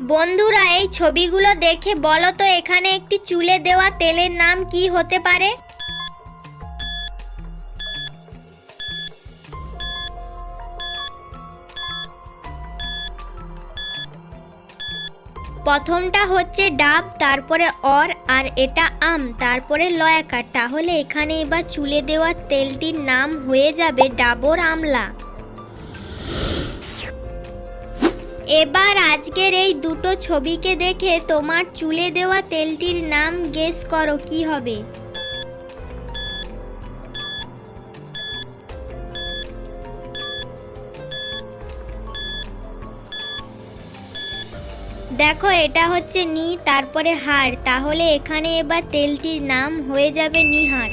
বন্ধুরা, এই ছবিগুলো দেখে বলো তো, এখানে একটি চুলে দেওয়া তেলের নাম কি হতে পারে? প্রথমটা হচ্ছে ডাব, তারপরে অর, আর এটা আম, তারপরে লয়াকার। তাহলে এখানে এবার চুলে দেওয়া তেলটির নাম হয়ে যাবে ডাবর আমলা। এবার আজকের এই দুটো ছবিকে দেখে তোমার চুলে দেওয়া তেলটির নাম গেস করো, কি হবে? দেখো, এটা হচ্ছে নি, তারপরে হার। তাহলে এখানে এবার তেলটির নাম হয়ে যাবে নিহার।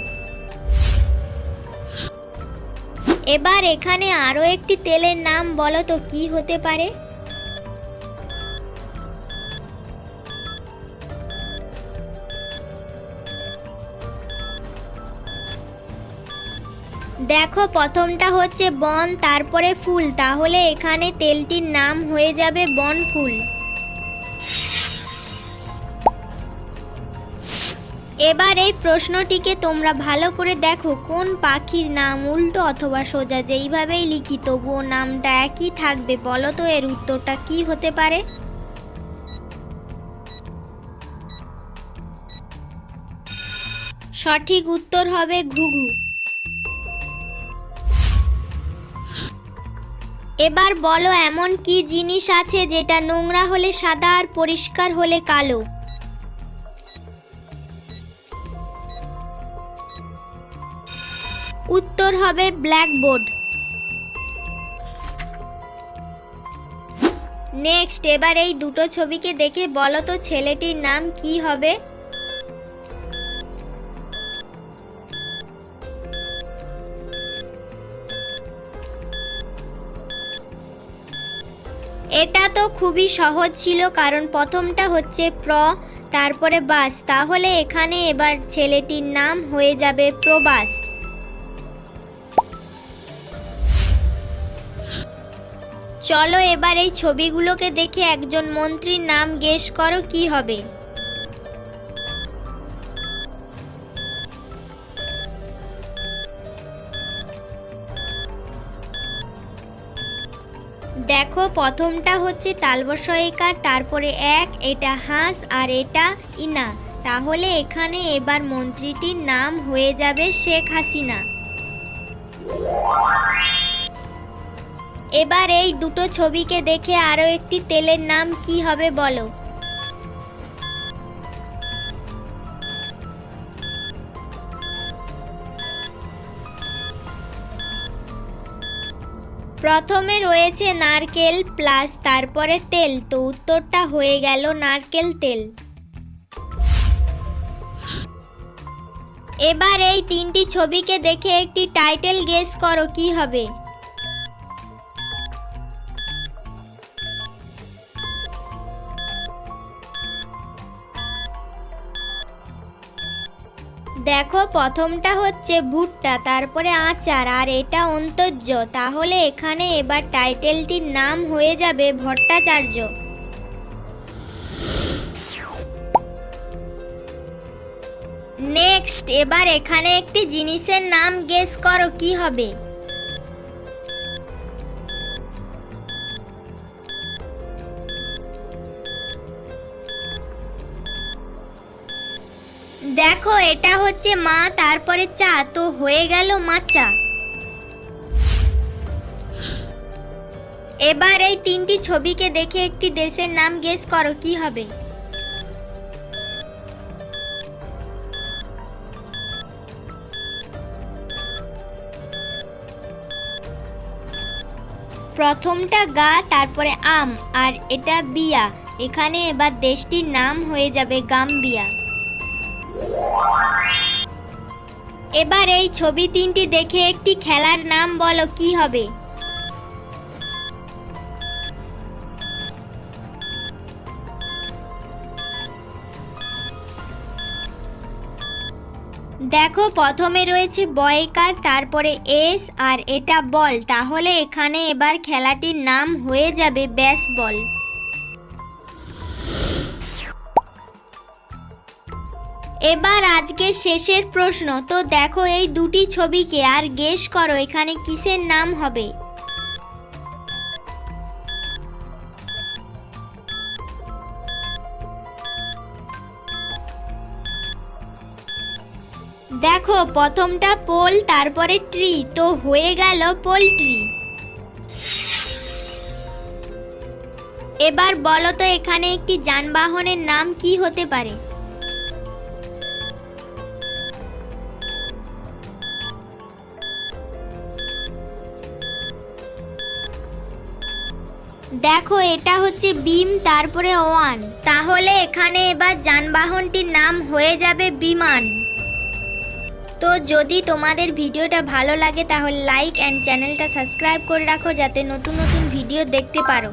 এবার এখানে আরও একটি তেলের নাম বলো তো, কি হতে পারে? দেখো, প্রথমটা হচ্ছে বন, তারপরে ফুল। তাহলে এখানে তেলটির নাম হয়ে যাবে বন ফুল। এবার এই প্রশ্নটিকে তোমরা ভালো করে দেখো, কোন পাখির নাম উল্টো অথবা সোজা? যেইভাবেই লিখি, তবুও নামটা একই থাকবে। বলো তো, এর উত্তরটা কি হতে পারে? সঠিক উত্তর হবে ঘুঘু। এবার বলো এমন কি জিনিস আছে যেটা নোংরা হলে সাদা আর পরিষ্কার হলে কালো? উত্তর হবে ব্ল্যাকবোর্ড। নেক্সট, এবার এই দুটো ছবিকে দেখে বলো তো ছেলেটির নাম কি হবে? এটা তো খুবই সহজ ছিল, কারণ প্রথমটা হচ্ছে প্র, তারপরে বাস। তাহলে এখানে এবার ছেলেটির নাম হয়ে যাবে প্রবাস। চলো এবার এই ছবিগুলোকে দেখে একজন মন্ত্রীর নাম গেস করো, কি হবে? দেখো, প্রথমটা হচ্ছে তালবসয়িকার তারপরে এক, এটা হাঁস আর এটা ইনা। তাহলে এখানে এবার মন্ত্রীটির নাম হয়ে যাবে শেখ হাসিনা। এবার এই দুটো ছবিকে দেখে আরও একটি তেলের নাম কি হবে বলো। প্রথমে রয়েছে নারকেল প্লাস তারপরে তেল, তো উত্তরটা হয়ে গেল নারকেল তেল। এবার এই তিনটি ছবিকে দেখে একটি টাইটেল গেস করো, কি হবে? দেখো, প্রথমটা হচ্ছে ভুট্টা, তারপরে আচার, আর এটা অন্তর্য। তাহলে এখানে এবার টাইটেলটির নাম হয়ে যাবে ভট্টাচার্য। নেক্সট, এবার এখানে একটি জিনিসের নাম গেস করো, কি হবে? দেখো, এটা হচ্ছে মা, তারপরে চা। তো হয়ে গেল মাচা এবার এই তিনটি ছবিকে দেখে একটি দেশের নাম গেস করো, কি হবে? প্রথমটা গা, তারপরে আম, আর এটা বিয়া। এখানে এবার দেশটির নাম হয়ে যাবে গাম্বিয়া। এবার এই ছবি তিনটি দেখে একটি খেলার নাম বলো, কি হবে? দেখো, প্রথমে রয়েছে বয়কার, তারপরে এস, আর এটা বল। তাহলে এখানে এবার খেলাটির নাম হয়ে যাবে ব্যাস বল এবার আজকের শেষের প্রশ্ন। তো দেখো এই দুটি ছবিকে আর গেস করো, এখানে কিসের নাম হবে? দেখো, প্রথমটা পোল, তারপরে ট্রি তো হয়ে গেল পোলট্রি এবার বলো তো, এখানে একটি যানবাহনের নাম কি হতে পারে? দেখো, এটা হচ্ছে বিম তারপরে ওয়ান তাহলে এখানে এবার যানবাহনটির নাম হয়ে যাবে বিমান। তো যদি তোমাদের ভিডিওটা ভালো লাগে, তাহলে লাইক অ্যান্ড চ্যানেলটা সাবস্ক্রাইব করে রাখো, যাতে নতুন নতুন ভিডিও দেখতে পারো।